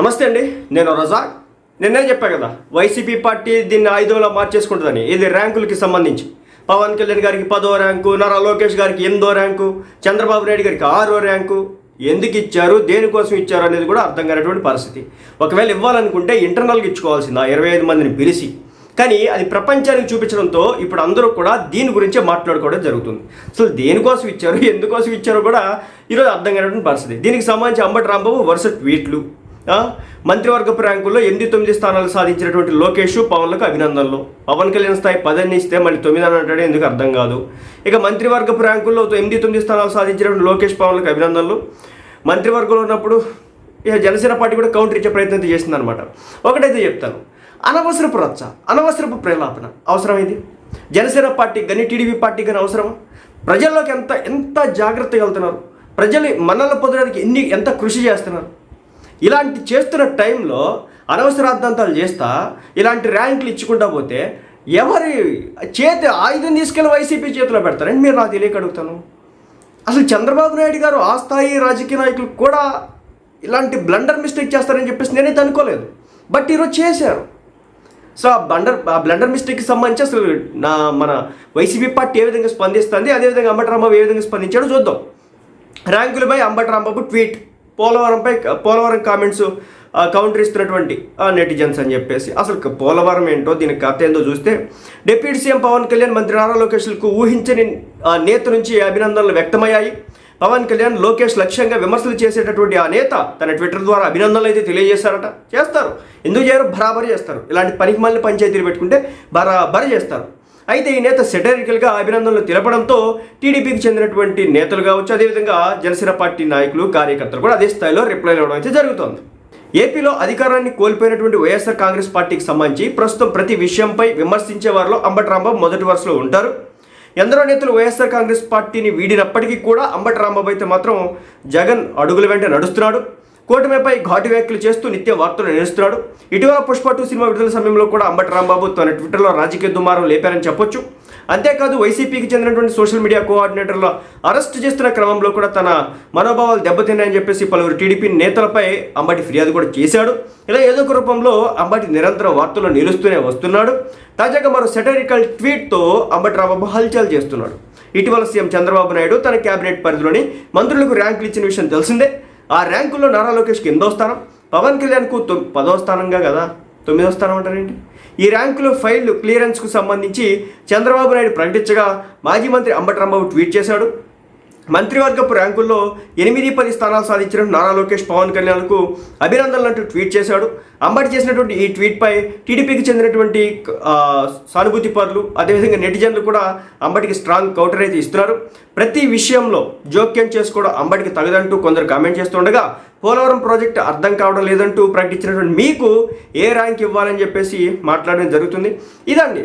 నమస్తే అండి నేను రజాక్. నిన్నే చెప్పా కదా వైసీపీ పార్టీ దీన్ని ఆయుధంలో మార్చేసుకుంటుందని. ఇది ర్యాంకులకి సంబంధించి. పవన్ కళ్యాణ్ గారికి పదో ర్యాంకు నారా లోకేష్ గారికి ఎనిమిదో ర్యాంకు చంద్రబాబు నాయుడు గారికి ఆరో ర్యాంకు. ఎందుకు ఇచ్చారు దేనికోసం ఇచ్చారు అనేది కూడా అర్థం కానటువంటి పరిస్థితి. ఒకవేళ ఇవ్వాలనుకుంటే ఇంటర్నల్గా ఇచ్చుకోవాల్సిందా ఇరవై ఐదు మందిని పిలిచి. కానీ అది ప్రపంచానికి చూపించడంతో ఇప్పుడు అందరూ కూడా దీని గురించే మాట్లాడుకోవడం జరుగుతుంది. అసలు దేనికోసం ఇచ్చారు ఎందుకోసం ఇచ్చారో కూడా ఈరోజు అర్థం కానటువంటి పరిస్థితి. దీనికి సంబంధించి అంబటి రాంబాబు వరుస ట్వీట్లు. మంత్రివర్గ ర్యాంకుల్లో ఎనిమిది తొమ్మిది స్థానాలు సాధించినటువంటి లోకేష్ పవన్లకు అభినందనలు. పవన్ కళ్యాణ్ స్థాయి పదని ఇస్తే మళ్ళీ తొమ్మిది అని అంటాడే ఎందుకు అర్థం కాదు. ఇక మంత్రివర్గ ర్యాంకుల్లో ఎనిమిది తొమ్మిది స్థానాలు సాధించినటువంటి లోకేష్ పవన్లకు అభినందనలు. మంత్రివర్గంలో ఉన్నప్పుడు ఇక జనసేన పార్టీ కూడా కౌంటర్ ఇచ్చే ప్రయత్నం చేసింది అనమాట ఒకటైతే చెప్తాను. అనవసరపు రచ్చ అనవసరపు ప్రేలాపన అవసరమైంది. జనసేన పార్టీ కానీ టీడీపీ పార్టీ కానీ అవసరమా? ప్రజల్లోకి ఎంత ఎంత జాగ్రత్తగా వెళ్తున్నారు? ప్రజలు మనల్ని పొందడానికి ఎన్ని ఎంత కృషి చేస్తున్నారు? ఇలాంటి చేస్తున్న టైంలో అనవసరార్థాంతాలు చేస్తా ఇలాంటి ర్యాంకులు ఇచ్చుకుంటా పోతే ఎవరి చేతి ఆయుధం తీసుకెళ్ళి వైసీపీ చేతిలో పెడతారని మీరు నాకు తెలియక అడుగుతాను. అసలు చంద్రబాబు నాయుడు గారు ఆ స్థాయి రాజకీయ నాయకులు కూడా ఇలాంటి బ్లండర్ మిస్టేక్ చేస్తారని చెప్పేసి నేనైతే అనుకోలేదు. బట్ ఈరోజు చేశారు. సో ఆ బ్లండర్ ఆ బ్లండర్ మిస్టేక్కి సంబంధించి అసలు నా మన వైసీపీ పార్టీ ఏ విధంగా స్పందిస్తుంది అదేవిధంగా అంబటి రాంబాబు ఏ విధంగా స్పందించాడో చూద్దాం. ర్యాంకులపై అంబటి రాంబాబు ట్వీట్. పోలవరంపై పోలవరం కామెంట్స్ కౌంటర్ ఇస్తున్నటువంటి నెటిజన్స్ అని చెప్పేసి. అసలు పోలవరం ఏంటో దీని కథ ఏందో చూస్తే డిప్యూటీ సీఎం పవన్ కళ్యాణ్ మంత్రి నారా లోకేష్లకు ఊహించని నేత నుంచి అభినందనలు వ్యక్తమయ్యాయి? పవన్ కళ్యాణ్ లోకేష్ లక్ష్యంగా విమర్శలు చేసేటటువంటి ఆ నేత తన ట్విట్టర్ ద్వారా అభినందనలు అయితే తెలియజేశారట. చేస్తారు. ఎందుకు చేయరు? బరాబరి చేస్తారు. ఇలాంటి పనికి మళ్ళీ పంచాయతీలు పెట్టుకుంటే బరాబరి చేస్తారు. అయితే ఈ నేత సెటరికల్గా అభినందనలు తెలపడంతో టీడీపీకి చెందినటువంటి నేతలు కావచ్చు అదేవిధంగా జనసేన పార్టీ నాయకులు కార్యకర్తలు కూడా అదే స్థాయిలో రిప్లై ఇవ్వడం అయితే జరుగుతోంది. ఏపీలో అధికారాన్ని కోల్పోయినటువంటి వైఎస్ఆర్ కాంగ్రెస్ పార్టీకి సంబంధించి ప్రస్తుతం ప్రతి విషయంపై విమర్శించే వారిలో అంబటి రాంబాబు మొదటి వరుసలో ఉంటారు. ఎందరో నేతలు వైఎస్ఆర్ కాంగ్రెస్ పార్టీని వీడినప్పటికీ కూడా అంబటి రాంబాబు అయితే మాత్రం జగన్ అడుగుల వెంట నడుస్తున్నాడు. కూటమిపై ఘాటు వ్యాఖ్యలు చేస్తూ నిత్యం వార్తలు నిలుస్తున్నాడు ఇటీవల పుష్ప టూ సినిమా విడుదల సమయంలో కూడా అంబటి రాంబాబు తన ట్విట్టర్లో రాజకీయ దుమారం లేపారని చెప్పొచ్చు. అంతేకాదు వైసీపీకి చెందినటువంటి సోషల్ మీడియా కోఆర్డినేటర్ల అరెస్ట్ చేస్తున్న క్రమంలో కూడా తన మనోభావాలు దెబ్బతిన్నాయని చెప్పేసి పలువురు టీడీపీ నేతలపై అంబటి ఫిర్యాదు కూడా చేశాడు. ఇలా ఏదో ఒక రూపంలో అంబటి నిరంతరం వార్తల్లో నిలుస్తూనే వస్తున్నాడు. తాజాగా మరో సెటరికల్ ట్వీట్తో అంబటి రాంబాబు హల్చల్ చేస్తున్నాడు. ఇటీవల సీఎం చంద్రబాబు నాయుడు తన కేబినెట్ పరిధిలోని మంత్రులకు ర్యాంకులు ఇచ్చిన విషయం తెలిసిందే. ఆ ర్యాంకుల్లో నారా లోకేష్కి ఎనిమిదో స్థానం? పవన్ కళ్యాణ్కు తొ- పదో స్థానంగా కదా? తొమ్మిదో స్థానం అంటారేంటి? ఈ ర్యాంకులో ఫైల్ క్లియరెన్స్కు సంబంధించి చంద్రబాబు నాయుడు ప్రకటించగా మాజీ మంత్రి అంబటి రాంబాబు ట్వీట్ చేశాడు. మంత్రివర్గపు ర్యాంకుల్లో ఎనిమిది పది స్థానాలు సాధించిన నారా లోకేష్ పవన్ కళ్యాణ్కు అభినందనలు అంటూ ట్వీట్ చేశాడు. అంబటి చేసినటువంటి ఈ ట్వీట్పై టీడీపీకి చెందినటువంటి సానుభూతి పరులు అదేవిధంగా నెటిజన్లు కూడా అంబటికి స్ట్రాంగ్ కౌంటర్ అయితే ఇస్తున్నారు. ప్రతి విషయంలో జోక్యం చేసుకోవడం అంబటికి తగదంటూ కొందరు కామెంట్ చేస్తుండగా పోలవరం ప్రాజెక్టు అర్థం కావడం లేదంటూ ప్రకటించినటువంటి మీకు ఏ ర్యాంక్ ఇవ్వాలని చెప్పేసి మాట్లాడడం జరుగుతుంది. ఇదండి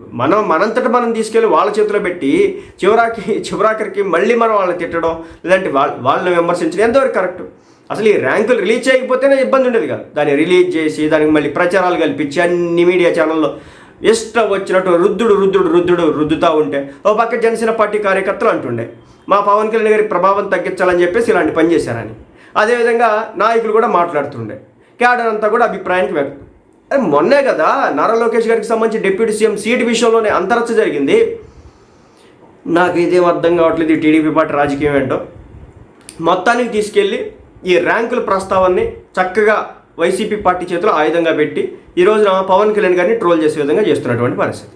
మనం మనంతట మనం తీసుకెళ్ళి వాళ్ళ చేతిలో పెట్టి చివరాకి చివరాఖరికి మళ్ళీ మనం వాళ్ళని తిట్టడం లేదంటే వాళ్ళ వాళ్ళని విమర్శించడం ఎంతవరకు కరెక్ట్? అసలు ఈ ర్యాంకులు రిలీజ్ చేయకపోతేనే ఇబ్బంది ఉండేది కాదు. దాన్ని రిలీజ్ చేసి దానికి మళ్ళీ ప్రచారాలు కల్పించి అన్ని మీడియా ఛానల్లో ఇష్టం వచ్చినట్టు రుద్దుడు రుద్దుడు రుద్దుడు రుద్దుతూ ఉంటే ఓ పక్క జనసేన పార్టీ కార్యకర్తలు అంటుండే మా పవన్ కళ్యాణ్ గారి ప్రభావం తగ్గించాలని చెప్పేసి ఇలాంటి పని చేశారని. అదేవిధంగా నాయకులు కూడా మాట్లాడుతుండే. క్యాడర్ అంతా కూడా అభిప్రాయానికి వ్యక్తం. మొన్నే కదా నారా లోకేష్ గారికి సంబంధించి డిప్యూటీ సీఎం సీట్ విషయంలోనే అంతరచ్చ జరిగింది. నాకు ఇదేం అర్థం కావట్లేదు ఈ టీడీపీ పార్టీ రాజకీయం ఏంటో. మొత్తానికి తీసుకెళ్ళి ఈ ర్యాంకుల ప్రస్తావాన్ని చక్కగా వైసీపీ పార్టీ చేతిలో ఆయుధంగా పెట్టి ఈరోజున పవన్ కళ్యాణ్ గారిని ట్రోల్ చేసే విధంగా చేస్తున్నటువంటి పరిస్థితి.